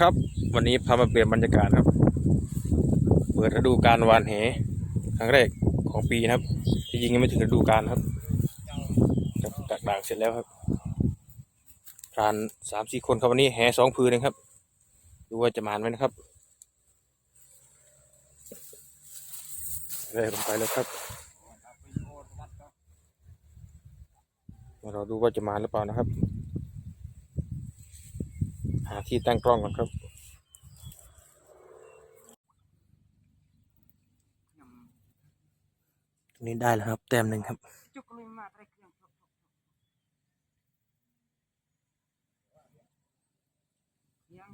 ครับ วันนี้พามาเปลี่ยนบรรยากาศครับ เปิดฤดูการวานแหครั้งแรกของปีนะครับที่จริงยังไม่ถึงฤดูการครับจับดักด่างเสร็จแล้วครับพรานสามสี่คนครับวันนี้แหสองพืนเองครับ ดูว่าจะมานไหมนะครับเลยลงไปแล้วครับเราดูว่าจะมาหรือเปล่านะครับ หาที่ตั้งกล้องก่อนครับตรงนี้ได้แล้วครับ แต้มหนึ่งครับจุกเลยมาอะไรเครื่องยัง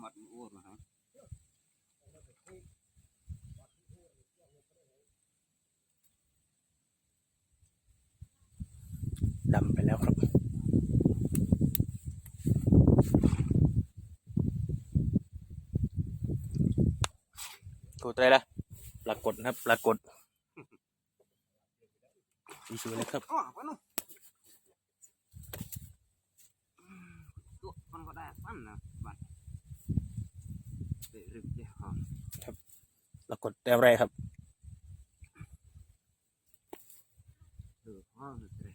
หมั ดอ้วนนะฮะดำไปแล้วครับ ตัวอะไรล่ะปรากฏนะครับปรากฏสวยๆเลยครับอ๋อปะนู้ตัวมันก็ได้ปั้นนะบัดเตะรึกเจ้าหอมปรากฏแต้มแรกครับ เออห้องเลย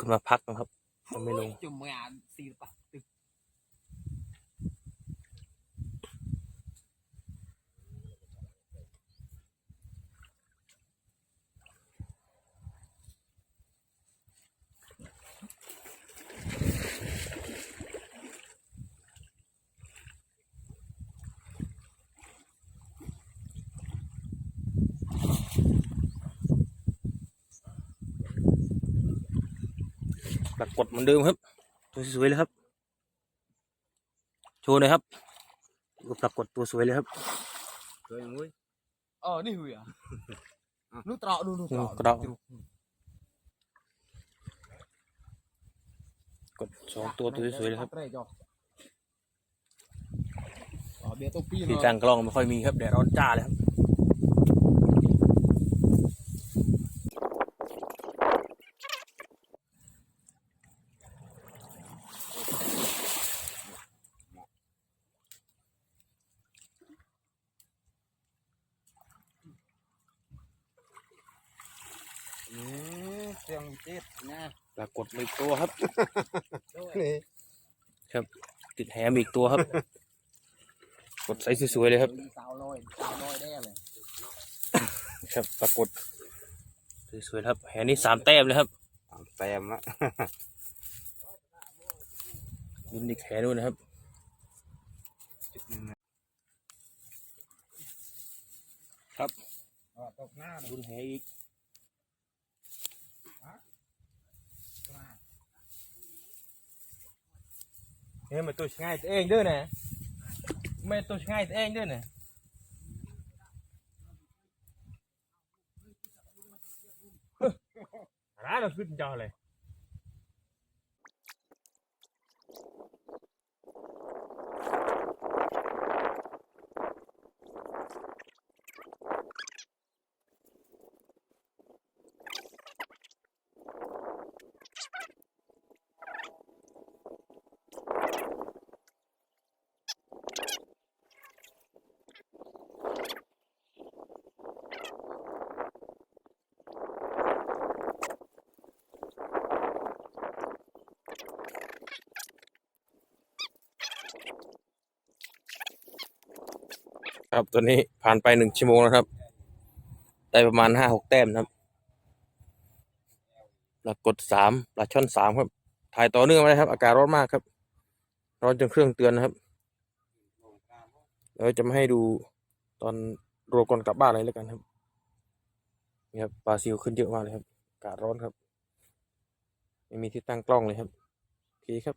ขึ้นมาพักนะครับ มันไม่ลง จุ่มงานสีปะตึกปรา กฏเหมือนเดิมครับตัวสวยๆเลยครับ โชว์หน่อยครับดูปรากฏตัวสวยเลยครับเคยมุ้ยเออนี่หุยอะนู่นตรอดูนู่นตรอกระกดสองตัวตัวสวยๆเลยครับเตะจ่ออ๋อเบียร์ตัวปีที่เนาะตั้งกล้องไม่ค่อยมีครับแดดร้อนจ้าเลยครับ อืม เสียงเจ็ดนะปรากฏมีอีกตัวครับ นี่ติดแหมอีกตัวครับ กดไซส์สวยๆเลยครับ สาวลอยสาวลอยได้เลยครับปรากฏสวยๆครับ แหนี่สามแต้มเลยครับตามแต้มละดุนอีกแหนู่นนะครับ ครับอ๋อตกหน้าดุนแหอีก เนี่ยมันตัวง่ายตัวเองด้วยนะไม่ตัวง่ายตัวเองด้วยนะร้านเราขึ้นจอเลย ครับตัวนี้ผ่านไปหนึ่งชั่วโมงนะครับ ได้ประมาณห้าหกแต้มครับปรากฏสามปลาช่อนสามครับ ถ่ายต่อเนื่องไปเลยครับ อากาศร้อนมากครับ ร้อนจนเครื่องเตือนนะครับเดี๋ยวจะมาให้ดูตอนโรวก่อนกลับบ้านเลยแล้วกันครับนี่ครับปลาซิวขึ้นเยอะมากเลยครับอากาศร้อนครับ ไม่มีที่ตั้งกล้องเลยครับโอเคครับ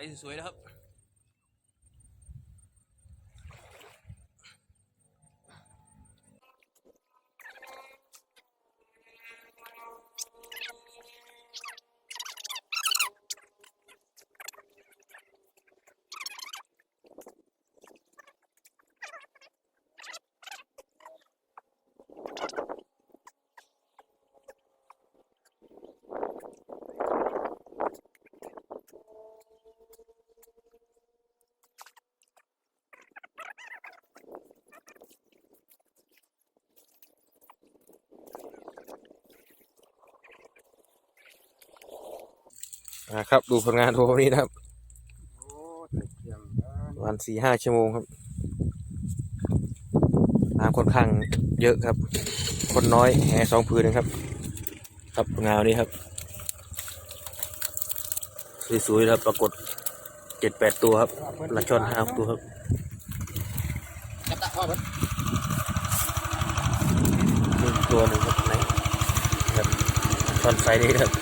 หมดไนะครับ ดูผลงานทัวร์วันนี้นะครับโอ้แต่เสียงเด้อประมาณสี่ห้าชั่วโมงครับน้ำค่อนข้างเยอะครับ คนน้อยแหสองพื้นนะครับ ครับผลงานวันนี้ครับ สวยๆแล้วปรากฏเจ็ดแปดตัวครับปลาช่อนห้าตัวครับจับตะพ่อเบิดนี่ตัวหนึ่งครับไหนครับช่อนไซส์นี้ครับ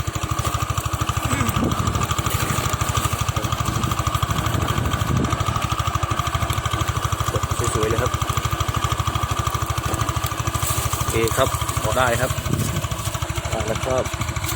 สวยๆเลยครับโอเครับพอได้ครับแล้วก็